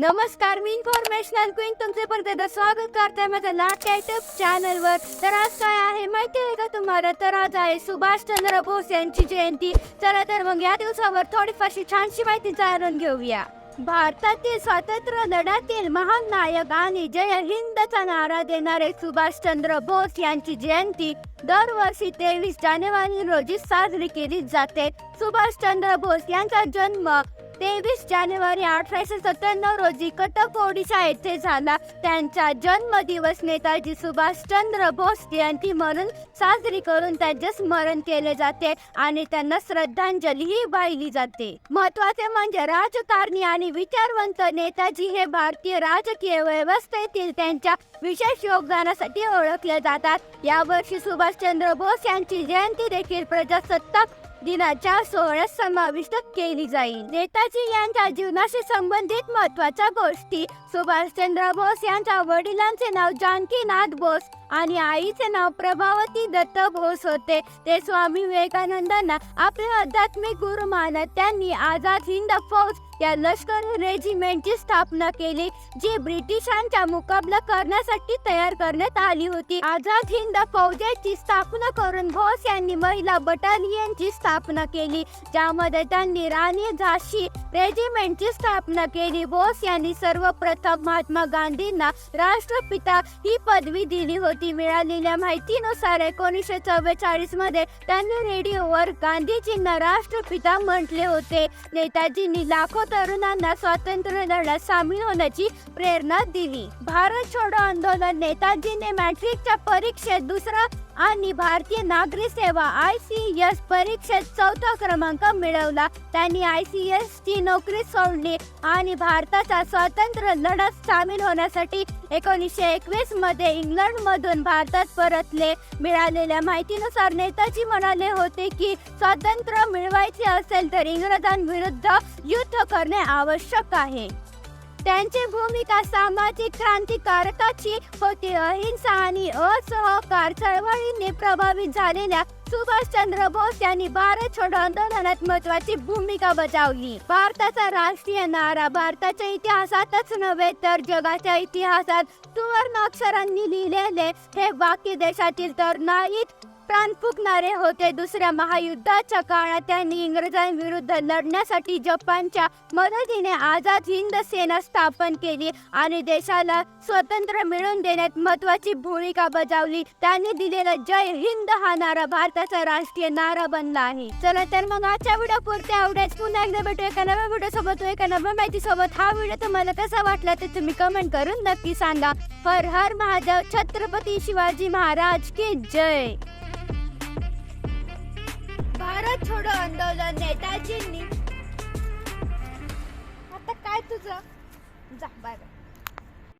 नमस्कार मी informational queen तुमचे परत एकदा स्वागत करते माझ्या लाडक्या युट्यूब चॅनलवर तर आज काय आहे माहिती आहे का तुम्हाला? तर आज आहे सुभाषचंद्र बोस यांची जयंती. चला तर मग या दिवसावर थोडीफारशी छानशी माहिती जाणून घेऊया. भारतातील स्वातंत्र्य लढ्यातील महान नायक आणि जय हिंदचा नारा देणारे सुभाषचंद्र बोस यांची जयंती दरवर्षी तेवीस जानेवारी रोजी साजरी केली जाते. सुभाषचंद्र बोस यांचा जन्म तेवीस जानेवारी अठराशे सत्त्याण्णव रोजी कटक ओडिशा येथे झाला. त्यांचा जन्मदिवस नेताजी सुभाषचंद्र बोस जयंती म्हणून साजरी करून त्यांचे स्मरण केले जाते आणि त्यांना श्रद्धांजलीही वाहिली जाते. महत्त्वाचे म्हणजे राजकारणी आणि विचारवंत नेताजी हे भारतीय राजकीय व्यवस्थेतील त्यांच्या विशेष योगदानासाठी ओळखले जातात. यावर्षी सुभाषचंद्र बोस यांची जयंती देखील प्रजासत्ताक दिनाच्या सोहळ्यात समाविष्ट केली जाईल. नेताजी यांच्या जीवनाशी संबंधित महत्त्वाच्या गोष्टी सुभाषचंद्र बोस यांच्या वडिलांचे नाव जानकीनाथ बोस आणि आईचे नाव प्रभावती दत्त बोस होते. ते स्वामी विवेकानंदांना आपले आध्यात्मिक गुरु मानत त्यांनी आझाद हिंद फौज या लष्कर रेजिमेंटची स्थापना केली जी ब्रिटिशांचा मुकाबला करण्यासाठी तयार करण्यात आली होती. आझाद हिंद फौजेची स्थापना करून बोस यांनी महिला बटालियनची स्थापना केली ज्यामध्ये त्यांनी राणी झाशी रेजिमेंटची स्थापना केली. बोस यांनी सर्वप्रथम महात्मा गांधींना राष्ट्रपिता ही पदवी दिली होती. मिळालेल्या माहितीनुसार एकोणीसशे चव्वेचाळीसमध्ये त्यांनी रेडिओवर गांधीजींना राष्ट्रपिता म्हटले होते. नेताजींनी लाखो तरुणांना स्वातंत्र्य लढ्यात सामील होण्याची प्रेरणा दिली. भारत छोडो आंदोलन नेताजीने मॅट्रिकच्या परीक्षेत दुसरा आणि भारतीय नागरी सेवा आय सी एस परीक्षेत चौथा क्रमांक मिळवला. त्यांनी आय सी एस ची नोकरी सोडली आणि भारताचा स्वातंत्र्य लढ्यात सामील होण्यासाठी एकोणीसशे एकवीसमध्ये इंग्लंड मधून भारतात परतले. मिळालेल्या माहितीनुसार नेताजी म्हणाले होते की स्वातंत्र्य मिळवायचे असेल तर इंग्रजांविरुद्ध युद्ध करणे आवश्यक आहे. त्यांची भूमिका सामाजिक क्रांतिकारकाची होती. अहिंसा आणि असहकार चळवळीने प्रभावित झालेल्या सुभाषचंद्र बोस यांनी भारत छोडो आंदोलनात महत्वाची भूमिका बजावली. भारताचा राष्ट्रीय नारा भारताच्या इतिहासातच नव्हे तर जगाच्या इतिहासात सुवर्ण अक्षरांनी लिहिलेले हे वाक्य देशातील तर नाहीत प्राण फुकणारे होते. दुसऱ्या महायुद्धाच्या काळात त्यांनी इंग्रजांविरुद्ध लढण्यासाठी जपानच्या मदतीने आझाद हिंद सेना स्थापन केली आणि देशाला स्वतंत्र मिळवून देण्यात महत्वाची भूमिका बजावली. त्यांनी दिलेला जय हिंद हा नारा भारताचा राष्ट्रीय नारा बनला आहे. चला तर मग आजच्या व्हिडिओ पुरते आवडेल पुन्हा एकदा भेटू. एका नव्या व्हिडिओ सोबत एका नव्या माहिती सोबत हा व्हिडिओ तुम्हाला कसा वाटला ते तुम्ही कमेंट करून नक्की सांगा. हर हर महादेव छत्रपती शिवाजी महाराज की जय. भारत छोडो आंदोलन नेताजींनी. आता काय तुझं? जा बाय बाय.